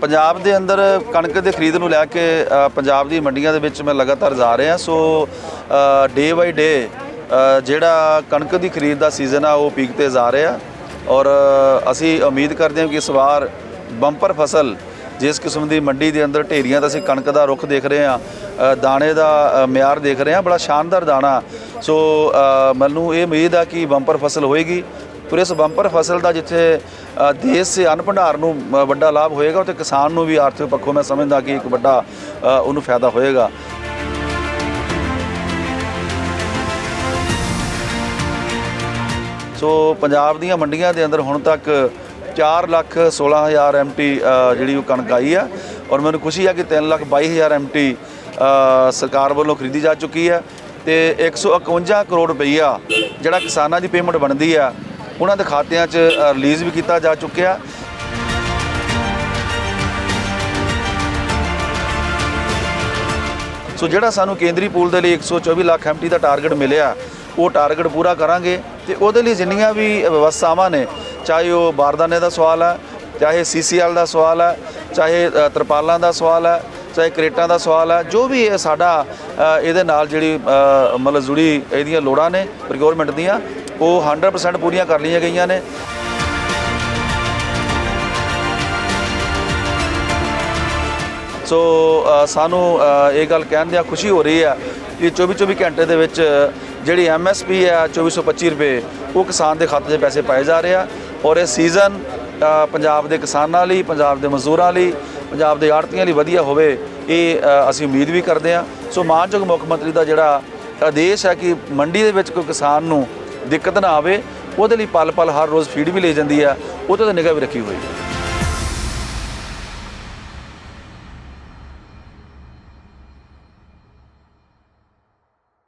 ਪੰਜਾਬ ਦੇ ਅੰਦਰ ਕਣਕ ਦੇ ਖਰੀਦ ਨੂੰ ਲੈ ਕੇ ਪੰਜਾਬ ਦੀ ਮੰਡੀਆਂ ਦੇ ਵਿੱਚ ਮੈਂ ਲਗਾਤਾਰ ਜਾ ਰਿਹਾ। ਸੋ ਡੇ ਬਾਈ ਡੇ ਜਿਹੜਾ ਕਣਕ ਦੀ ਖਰੀਦ ਦਾ ਸੀਜ਼ਨ ਆ, ਉਹ ਪੀਕ ਤੇ ਜਾ ਰਿਹਾ। ਔਰ ਅਸੀਂ ਉਮੀਦ ਕਰਦੇ ਹਾਂ ਕਿ ਇਸ ਵਾਰ ਬੰਪਰ ਫਸਲ, ਜਿਸ ਕਿਸਮ ਦੀ ਮੰਡੀ ਦੇ ਅੰਦਰ ਢੇਰੀਆਂ ਤਾਂ ਅਸੀਂ ਕਣਕ ਦਾ ਰੁੱਖ ਦੇਖ ਰਹੇ ਹਾਂ ਦਾਣੇ ਦਾ ਮਿਆਰ ਦੇਖ ਰਹੇ ਹਾਂ, ਬੜਾ ਸ਼ਾਨਦਾਰ ਦਾਣਾ। ਸੋ ਮੈਨੂੰ ਇਹ ਉਮੀਦ ਆ ਕਿ ਬੰਪਰ ਫਸਲ ਹੋਏਗੀ। ਪਰ ਇਸ ਬੰਪਰ ਫਸਲ ਦਾ ਜਿੱਥੇ ਦੇਸ਼ ਦੇ ਅੰਨ ਭੰਡਾਰ ਨੂੰ ਵੱਡਾ ਲਾਭ ਹੋਏਗਾ ਤੇ ਕਿਸਾਨ ਨੂੰ ਵੀ ਆਰਥਿਕ ਪੱਖੋਂ ਮੈਂ ਸਮਝਦਾ ਕਿ ਇੱਕ ਵੱਡਾ ਉਹਨੂੰ ਫਾਇਦਾ ਹੋਏਗਾ। ਸੋ ਪੰਜਾਬ ਦੀਆਂ ਮੰਡੀਆਂ ਦੇ ਅੰਦਰ ਹੁਣ ਤੱਕ 4 ਲੱਖ 16 ਹਜ਼ਾਰ ਐਮਟੀ ਜਿਹੜੀ ਉਹ ਕਣਕ ਆਈ ਆ। ਔਰ ਮੈਨੂੰ ਖੁਸ਼ੀ ਆ ਕਿ 3 ਲੱਖ 22 ਹਜ਼ਾਰ ਐਮਟੀ ਸਰਕਾਰ ਵੱਲੋਂ ਖਰੀਦੀ ਜਾ ਚੁੱਕੀ ਹੈ ਤੇ 151 ਕਰੋੜ ਰੁਪਈਆ ਜਿਹੜਾ ਕਿਸਾਨਾਂ ਦੀ ਪੇਮੈਂਟ ਬਣਦੀ ਆ ਉਹਨਾਂ ਦੇ ਖਾਤਿਆਂ 'ਚ ਰਿਲੀਜ਼ ਵੀ ਕੀਤਾ ਜਾ ਚੁੱਕਿਆ। ਸੋ ਜਿਹੜਾ ਸਾਨੂੰ ਕੇਂਦਰੀ ਪੂਲ ਦੇ ਲਈ 124 ਲੱਖ ਐਮਟੀ ਦਾ ਟਾਰਗੇਟ ਮਿਲਿਆ, ਉਹ ਟਾਰਗੇਟ ਪੂਰਾ ਕਰਾਂਗੇ। ਤੇ ਉਹਦੇ ਲਈ ਜਿੰਨੀਆਂ ਵੀ ਵਿਵਸਥਾਵਾਂ ਨੇ, ਚਾਹੇ ਉਹ ਬਾਰਦਾਨੇ ਦਾ ਸਵਾਲ ਹੈ ਚਾਹੇ ਸੀਸੀਐਲ ਦਾ ਸਵਾਲ ਹੈ ਚਾਹੇ ਤਰਪਾਲਾਂ ਦਾ ਸਵਾਲ ਹੈ ਚਾਹੇ ਕਰੇਟਾਂ ਦਾ ਸਵਾਲ ਹੈ ਜੋ ਵੀ ਇਹ ਸਾਡਾ ਇਹਦੇ ਨਾਲ ਜਿਹੜੀ ਮਤਲਬ ਜੁੜੀ ਇਹਦੀਆਂ ਲੋੜਾਂ ਨੇ ਪ੍ਰੋਕਿਉਰਮੈਂਟ ਦੀਆਂ ਉਹ 100% ਪੂਰੀਆਂ ਕਰ ਲਈਆਂ ਗਈਆਂ ਨੇ। ਸੋ ਸਾਨੂੰ ਇਹ ਗੱਲ ਕਹਿਣ ਦੀ ਖੁਸ਼ੀ ਹੋ ਰਹੀ ਹੈ ਕਿ 24 24 ਘੰਟੇ ਦੇ ਵਿੱਚ ਜਿਹੜੀ ਐਮਐਸਪੀ ਹੈ 2425 ਰੁਪਏ, ਉਹ ਕਿਸਾਨ ਦੇ ਖਾਤੇ 'ਚ ਪੈਸੇ ਪਾਏ ਜਾ ਰਹੇ ਆ। ਔਰ ਇਹ ਸੀਜ਼ਨ ਪੰਜਾਬ ਦੇ ਕਿਸਾਨਾਂ ਲਈ, ਪੰਜਾਬ ਦੇ ਮਜ਼ਦੂਰਾਂ ਲਈ, ਪੰਜਾਬ ਦੇ ਆੜਤੀਆਂ ਲਈ ਵਧੀਆ ਹੋਵੇ, ਇਹ ਅਸੀਂ ਉਮੀਦ ਵੀ ਕਰਦੇ ਆ। ਸੋ ਮਾਨਯੋਗ ਮੁੱਖ ਮੰਤਰੀ ਦਾ ਜਿਹੜਾ ਆਦੇਸ਼ ਹੈ ਕਿ ਮੰਡੀ ਦੇ ਵਿੱਚ ਕੋਈ ਕਿਸਾਨ ਨੂੰ ਦਿੱਕਤ ਨਾ ਆਵੇ, ਉਹਦੇ ਲਈ ਪਲ ਪਲ ਹਰ ਰੋਜ਼ ਫੀਡ ਵੀ ਲਈ ਜਾਂਦੀ ਆ, ਉਹਦੇ ਤੇ ਨਿਗਾਹ ਵੀ ਰੱਖੀ ਹੋਈ। ਹੈ